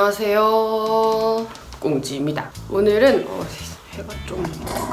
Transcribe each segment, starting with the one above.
안녕하세요. 꽁지입니다. 오늘은 어, 해가 좀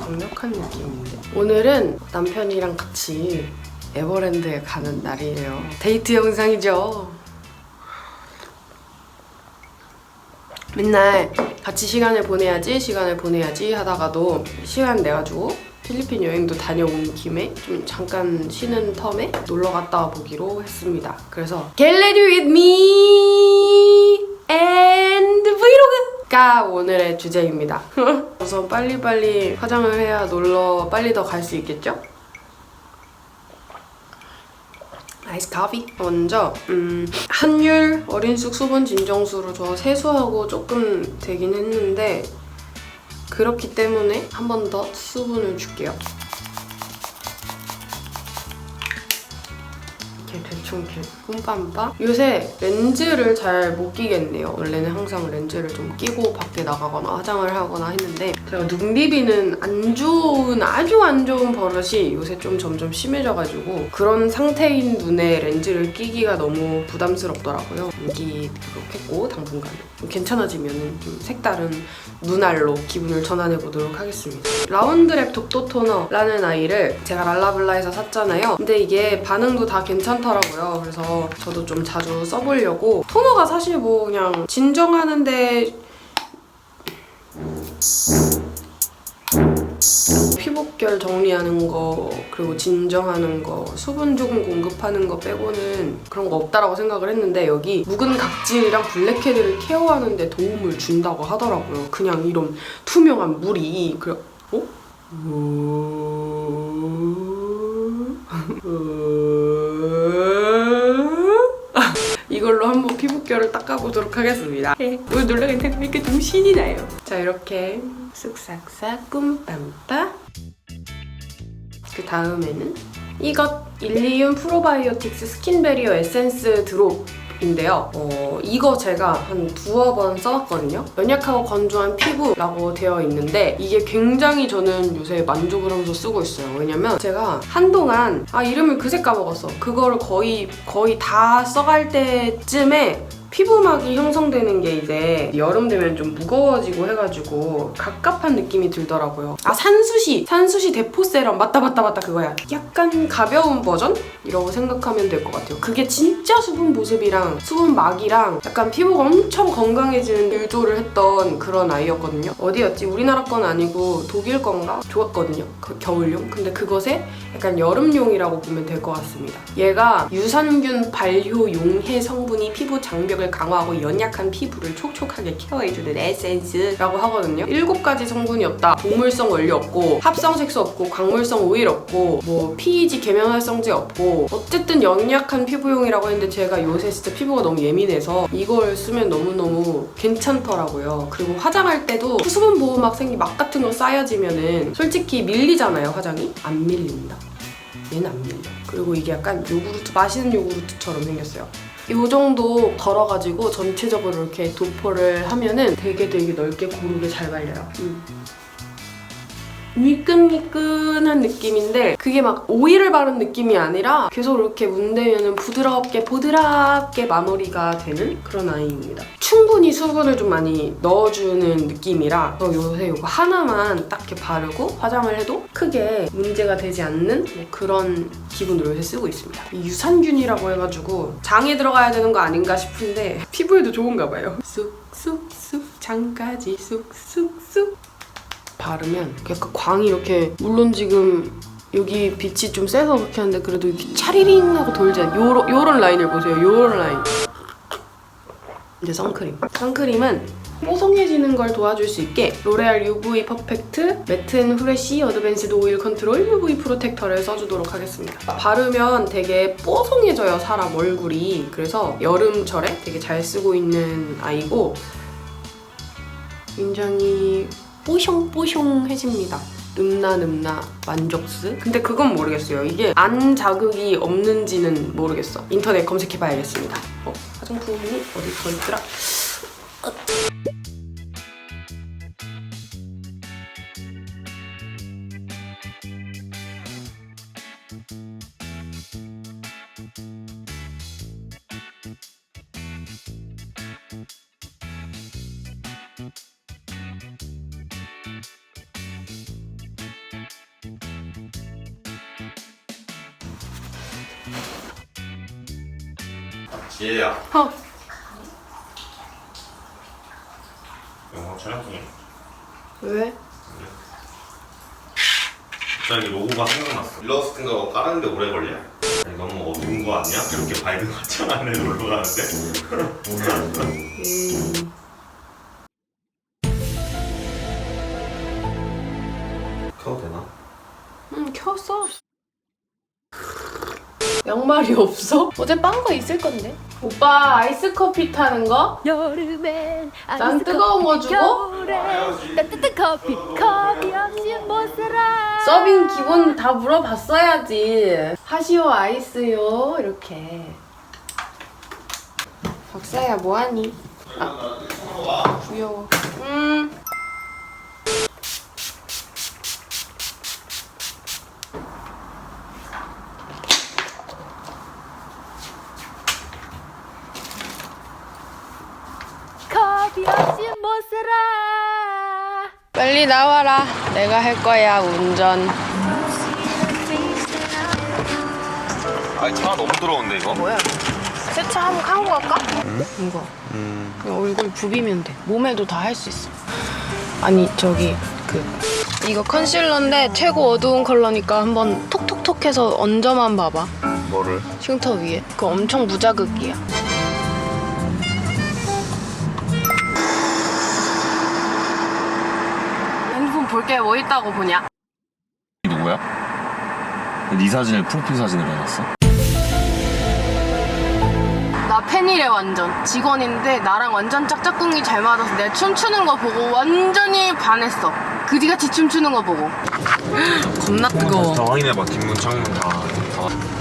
강력한 느낌인데 오늘은 남편이랑 같이 에버랜드에 가는 날이에요. 데이트 영상이죠. 맨날 같이 시간을 보내야지 시간을 보내야지 하다가도 시간 내가지고 필리핀 여행도 다녀온 김에 좀 잠깐 쉬는 텀에 놀러 갔다 보기로 했습니다. 그래서 Get with me and 브이로그가 오늘의 주제입니다. 우선 빨리빨리 화장을 해야 놀러 빨리 더 갈 수 있겠죠? 아이스 커피 먼저 음, 한율 어린숙 수분 진정수로 저 세수하고 조금 되긴 했는데 그렇기 때문에 한 번 더 수분을 줄게요. 이렇게 대충 이렇게 뿜빰빰. 요새 렌즈를 잘 못 끼겠네요. 원래는 항상 렌즈를 좀 끼고 밖에 나가거나 화장을 하거나 했는데 제가 눈 비비는 안 좋은 아주 안 좋은 버릇이 요새 좀 점점 심해져가지고 그런 상태인 눈에 렌즈를 끼기가 너무 부담스럽더라고요. 여기 그렇겠고 당분간 좀 괜찮아지면 좀 색다른 눈알로 기분을 전환해 보도록 하겠습니다. 라운드랩 독도 토너라는 아이를 제가 랄라블라에서 샀잖아요. 근데 이게 반응도 다 괜찮더라고요. 그래서 저도 좀 자주 써보려고 토너가 사실 뭐 그냥 진정하는데 피부결 정리하는 거 그리고 진정하는 거 수분 조금 공급하는 거 빼고는 그런 거 없다라고 생각을 했는데 여기 묵은 각질이랑 블랙헤드를 케어하는 데 도움을 준다고 하더라고요 그냥 이런 투명한 물이 그래 어? 이걸로 한번 피부결을 닦아보도록 하겠습니다. 오늘 놀러 간 생각하니까 좀 신이 나요. 자 이렇게 쓱싹싹 꿈빰빠 그 다음에는 이것 일리움 프로바이오틱스 스킨베리어 에센스 드롭 인데요. 어, 이거 제가 한 두어 번 써봤거든요. 연약하고 건조한 피부라고 되어 있는데 이게 굉장히 저는 요새 만족을 하면서 쓰고 있어요. 왜냐면 제가 한동안 아 이름을 그새 까먹었어. 그거를 거의 거의 다 써갈 때쯤에 피부막이 형성되는 게 이제 여름 되면 좀 무거워지고 해가지고 갑갑한 느낌이 들더라고요. 아 산수시! 산수시 데포 세럼 맞다 맞다 맞다 그거야. 약간 가벼운 버전 이라고 생각하면 될 것 같아요. 그게 진짜 수분 보습이랑 수분막이랑 약간 피부가 엄청 건강해지는 유도를 했던 그런 아이였거든요. 어디였지? 우리나라 건 아니고 독일 건가? 좋았거든요. 그 겨울용. 근데 그것에 약간 여름용이라고 보면 될 것 같습니다. 얘가 유산균 발효 용해 성분이 피부 장벽을 강화하고 연약한 피부를 촉촉하게 케어해주는 에센스라고 하거든요. 일곱 가지 성분이 없다. 동물성 원료 없고 합성 색소 없고 광물성 오일 없고 뭐 PEG 계면 활성제 없고 어쨌든 연약한 피부용이라고 했는데 제가 요새 진짜 피부가 너무 예민해서 이걸 쓰면 너무너무 괜찮더라고요. 그리고 화장할 때도 수분 보호막 생기 막 같은 거 쌓여지면은 솔직히 밀리잖아요, 화장이. 안 밀린다. 얘는 안 밀려. 그리고 이게 약간 요구르트, 맛있는 요구르트처럼 생겼어요. 이 정도 덜어가지고 전체적으로 이렇게 도포를 하면은 되게 되게 넓게 고르게 잘 발려요. 음. 미끈미끈한 느낌인데 그게 막 오일을 바른 느낌이 아니라 계속 이렇게 문대면은 부드럽게 보드랍게 마무리가 되는 그런 아이입니다. 충분히 수분을 좀 많이 넣어주는 느낌이라 저 요새 이거 하나만 딱 이렇게 바르고 화장을 해도 크게 문제가 되지 않는 뭐 그런 기분으로 요새 쓰고 있습니다. 이 유산균이라고 해가지고 장에 들어가야 되는 거 아닌가 싶은데 피부에도 좋은가 봐요. 쑥쑥쑥 장까지 쑥쑥쑥 바르면 약간 광이 이렇게 물론 지금 여기 빛이 좀 세서 그렇게 하는데 그래도 이렇게 차리링 하고 돌지 않 요런, 요런 라인을 보세요. 요런 라인. 이제 선크림. 선크림은 뽀송해지는 걸 도와줄 수 있게 로레알 UV 퍼펙트 매튼 후레쉬 어드밴스드 오일 컨트롤 UV 프로텍터를 써주도록 하겠습니다. 바르면 되게 뽀송해져요 사람 얼굴이. 그래서 여름철에 되게 잘 쓰고 있는 아이고 굉장히 뽀숑뽀숑해집니다. 늠나늠나 만족스? 근데 그건 모르겠어요. 이게 안 자극이 없는지는 모르겠어. 인터넷 검색해봐야겠습니다. 어? 화장품이 어디 더 있더라? 어. 지혜야. 어. 영화 촬영 중이야. 왜? 갑자기 로고가 생각났어. 일러스트인가 뭐 까는데 오래 걸려? 아니, 너무 뭐 어두운 거 아니야? 이렇게 밝은 것처럼 안에 놀러 가는데? 음. 양말이 없어? 어제 빤 거 있을 건데. 오빠 아이스 커피 타는 거? 여름엔 난 뜨거운 거 주고? 겨울엔 따뜻한 커피 커피 없이 못 살아 서빙 기본 다 물어봤어야지. 하시오 아이스요 이렇게. 박사야 뭐하니? 아, 귀여워. 음. 커피 없이 못 살아 빨리 나와라. 내가 할 거야 운전. 아니 차가 너무 더러운데 이거? 뭐야? 세차 한번 하고 갈까? 이거. 그냥 얼굴 부비면 돼. 몸에도 다 할 수 있어. 아니 저기 그 이거 컨실러인데 최고 어두운 컬러니까 한번 톡톡톡 해서 얹어만 봐봐. 뭐를? 흉터 위에. 그거 엄청 무자극이야. 핸드폰 볼게뭐 있다고 보냐? 누구야? 네 사진을 프로필 사진으로 해놨어? 나 팬이래 완전 직원인데 나랑 완전 짝짝꿍이 잘 맞아서 내가 춤추는 거 보고 완전히 반했어 그지같이 춤추는 거 보고 겁나 뜨거워 다 확인해봐 뒷문 창문 다, 다.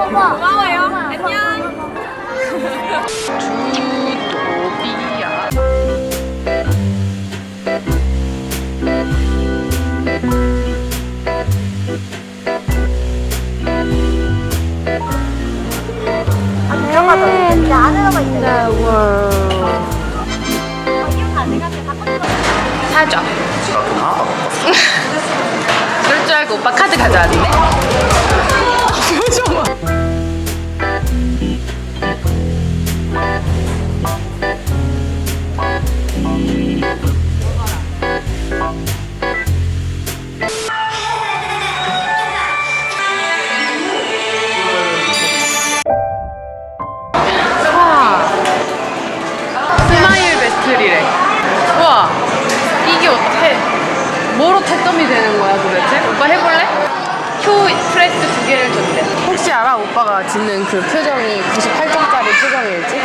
고마워요 안녕 주도비야. 사줘. 그럴 줄 알고 오빠 카드 가져왔네. 아? 오빠가 짓는 그 표정이 98점짜리 표정일지?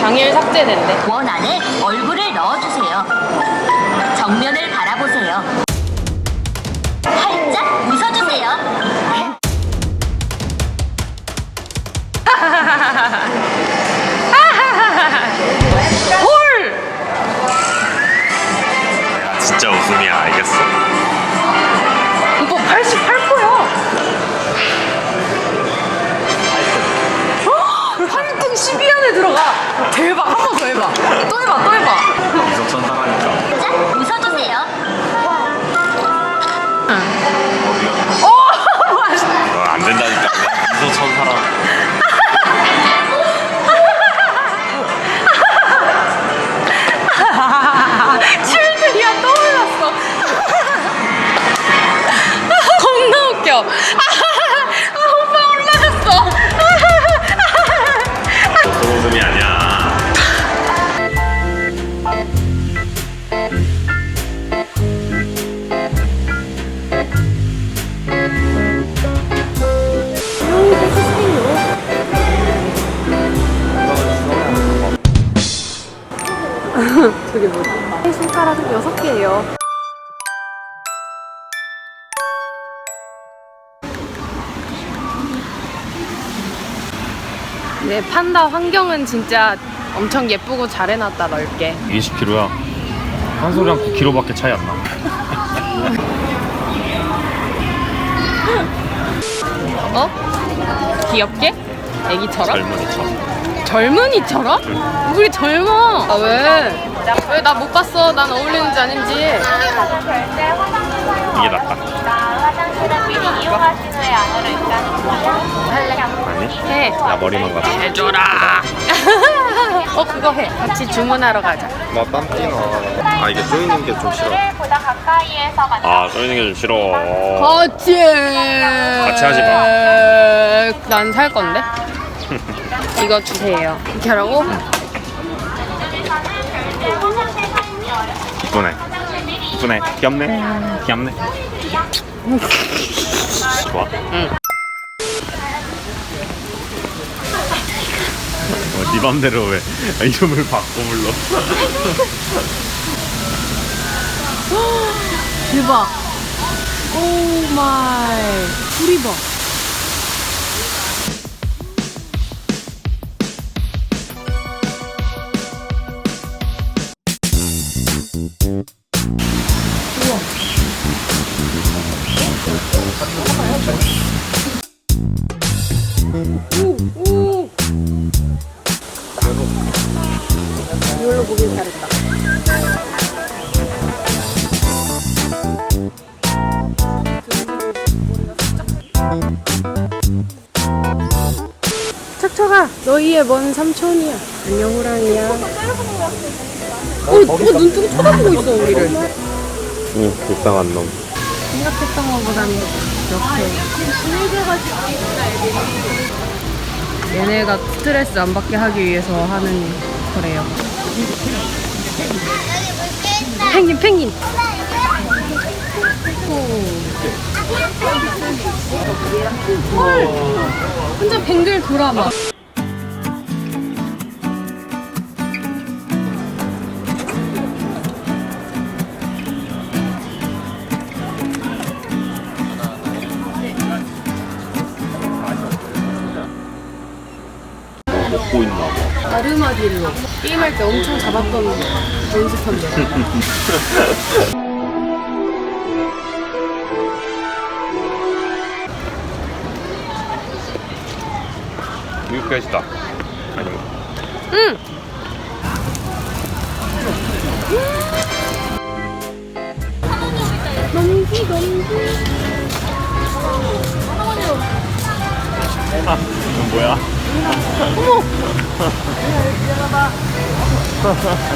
당일 삭제된대. 원 안에 얼굴을 넣어주세요. 정면을 바라보세요. 살짝 웃어주세요. 헐! 진짜 웃음이야 알겠어? 이거 88% 12 안에 들어가. 대박. 한 번 더 해봐. 또 해봐. 또 해봐. 저게 뭐지? 손가락은 여섯 개예요. 네, 판다 환경은 진짜 엄청 예쁘고 잘 해놨다, 넓게. 20kg야 한 소리랑 9kg밖에 차이 안 나 어? 귀엽게? 애기처럼? 젊은이처럼 젊은이처럼? 우리 젊어. 아, 왜? 왜 나 못 봤어? 난 어울리는지 아닌지. 이게 낫다 아니? 해. 나 머리만 가져 해줘라. 어, 그거 해. 같이 주문하러 가자. 나 땀띠나. 아 이게 쪼이는 게 좀 싫어. 아 쏘이는 게 좀 싫어 같이 같이 하지 마. 난 살 건데. 이거 주세요. 이렇게 하라고? 이쁘네 이쁘네 귀엽네 귀엽네 좋아? 응. 어, 네 맘대로 왜 이름을 바꿔 불러 대박. 오 마이. 불이 봐. 너희의 먼 삼촌이야. 안녕, 호랑이야. 어, 어, 눈 뜨고 쳐다보고 있어, 우리를. 응 불쌍한 놈 생각했던 것보다는 이렇게. 얘네가 스트레스 안 받게 하기 위해서 하는 거래요. 펭귄, 펭귄. 헐, 혼자 뱅글 돌아봐. 할 때 엄청 잡았던 연습한데. 미국까지다 아니 응. 넘기 넘기. 이건 뭐야?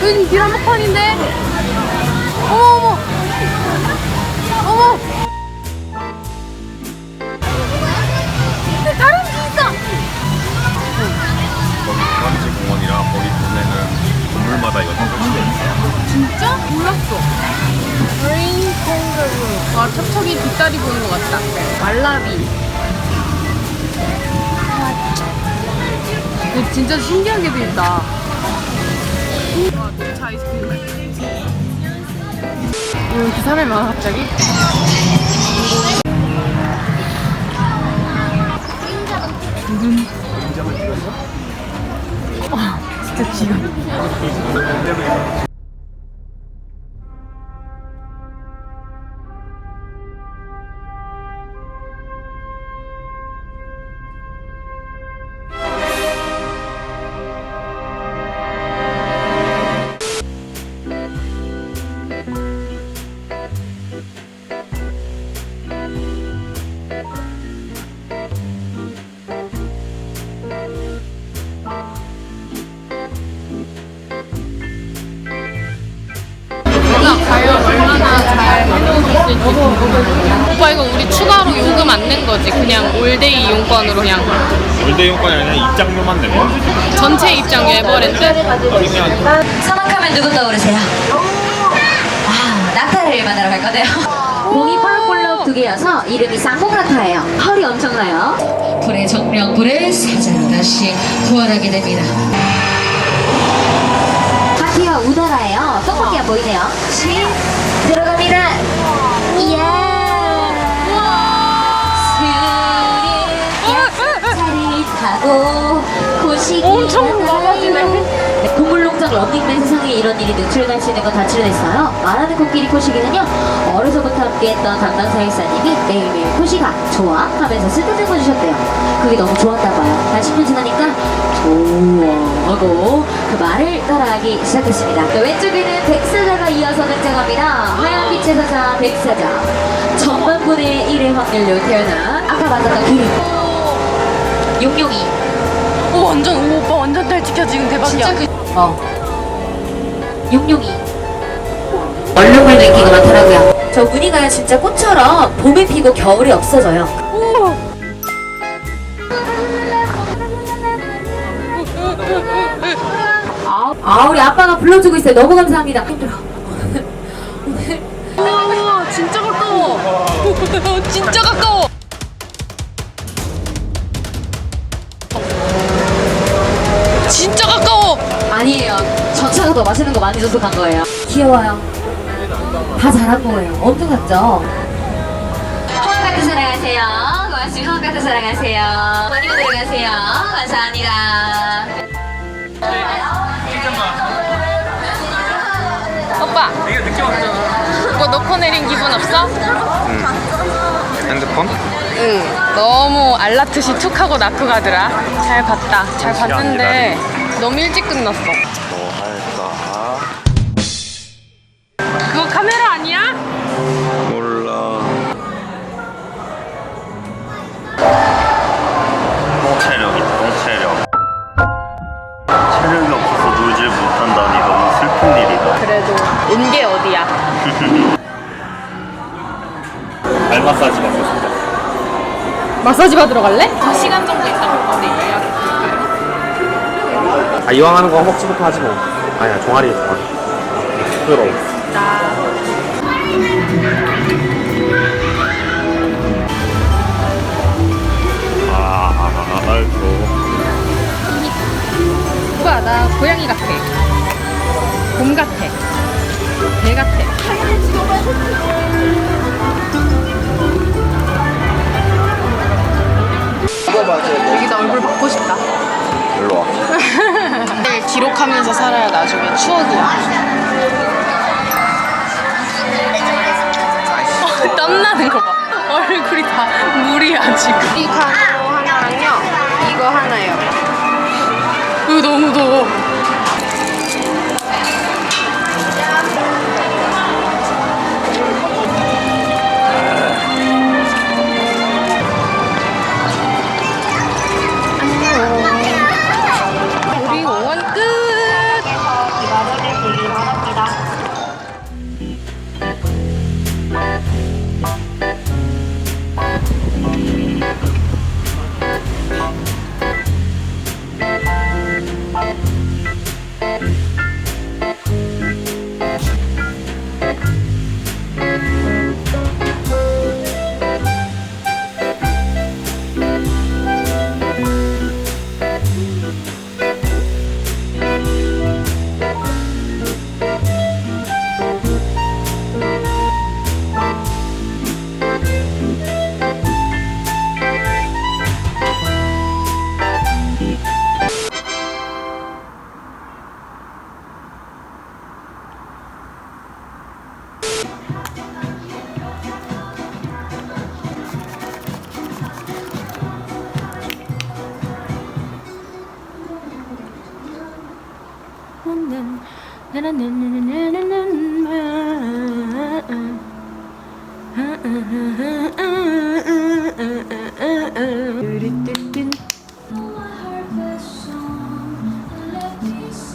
여기 길 한복판인데. 어머 어머. 어머. 다른 게 있어. 주간지 공원이라 거기 동네는 건물마다 이거 다 설치돼 진짜? 몰랐어. 브레인 캥거루. 와, 척척이 뒷다리 보는 것 같다. 말라비. 근데 진짜 신기한 게 돼 있다. 와, 이거 이렇게 사람이 많아, 갑자기? 두근. 진짜 기가. 그냥 올데이 이용권으로 그냥 올드 용건이 아니라 입장료만 내면 전체 입장 에버랜드? 그냥 사막하면 누구 떠오르세요? 아, 낙타를 만나러 갈 건데요. 공이 펄럭펄럭 두 개여서 이름이 쌍봉낙타예요. 털이 엄청나요. 불의 정령불을 사자로 다시 구원하게 됩니다. 파티와 우다라예요. 떡볶이 안 보이네요. 시 들어갑니다. 이야. 있고 고식이 엄청 많아지네 동물농장 런닝맨 상에 이런 일이 노출되시는 건 다 출연했어요. 말하는 코끼리 코식이는요 어려서부터 함께했던 담당 사회사님이 매일매일 코시가 좋아 하면서 쓰다듬어 주셨대요. 그게 너무 좋았나 봐요. 한 10년 지나니까 좋아 하고 그 말을 따라하기 시작했습니다. 그 왼쪽에는 백사자가 이어서 등장합니다. 하얀 빛의 사자 백사자. 전반분의 1의 확률로 태어나 아까 만났던 그림 662. 오 완전 오 오빠 완전 탈찍혀 지금 대박이야. 진짜 그... 어. 662. 얼룩을 느끼고 많더라고요. 저 무늬가 진짜 꽃처럼 봄에 피고 겨울에 없어져요. 아, 우리 아빠가 불러주고 있어요. 너무 감사합니다. 힘들어. 오늘 오늘. 와 진짜 가까워. 진짜 가까워. 진짜 가까워. 아니에요. 저 차가 더 맛있는 거 많이 줘서 간 거예요. 귀여워요. 다 잘한 거예요. 엄청 같죠? 호박 같은 사랑하세요. 고맙습니다. 호박 같은 사랑하세요. 많이 들어가세요. 감사합니다. 오빠. 이거 놓고 내린 기분 없어? 핸드폰? 응. 너무 알라트시 툭 하고 낳고 가더라. 잘 봤다. 잘 봤는데 너무 일찍 끝났어. 뭐 할까? 그거 카메라 아니야? 몰라 똥체력이다 똥체력 체력이 없어서 놀질 못한다니 너무 슬픈 일이다 그래도 온게 어디야? 발 마사지 받고 싶다 마사지 받으러 갈래? 2시간 정도 있다 우리 예약. 아 이왕 하는 거 허벅지부터 하지 뭐 아니야 종아리 종아리 부끄러워 아 아이고 오빠 나 고양이 같아. 곰 같아. 개 같아. 받고 싶다. 일로 와늘 기록하면서 살아야 나중에 추억이야. 어, 땀나는 거 봐. 얼굴이 다 물이야 지금. 이 가로 하나랑요. 이거 하나요. 이거 너무 더워.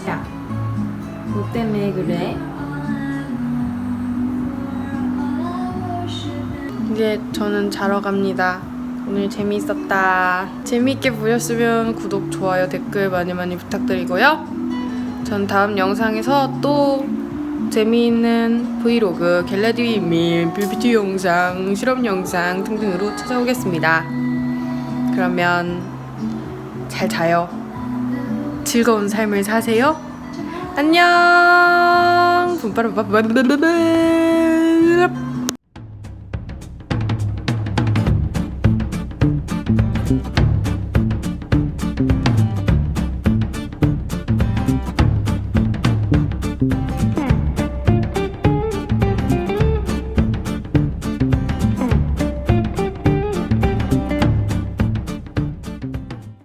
야, 너 뭐 때문에 그래? 이제 저는 자러 갑니다. 오늘 재미있었다. 재미있게 보셨으면 구독, 좋아요, 댓글 많이 많이 부탁드리고요. 전 다음 영상에서 또 재미있는 브이로그, 갤러리 밈, 뷰티 영상, 실험 영상 등등으로 찾아오겠습니다. 그러면 잘 자요. 즐거운 삶을 사세요. 안녕. 뿜빠라빠빠빠빠빠빠.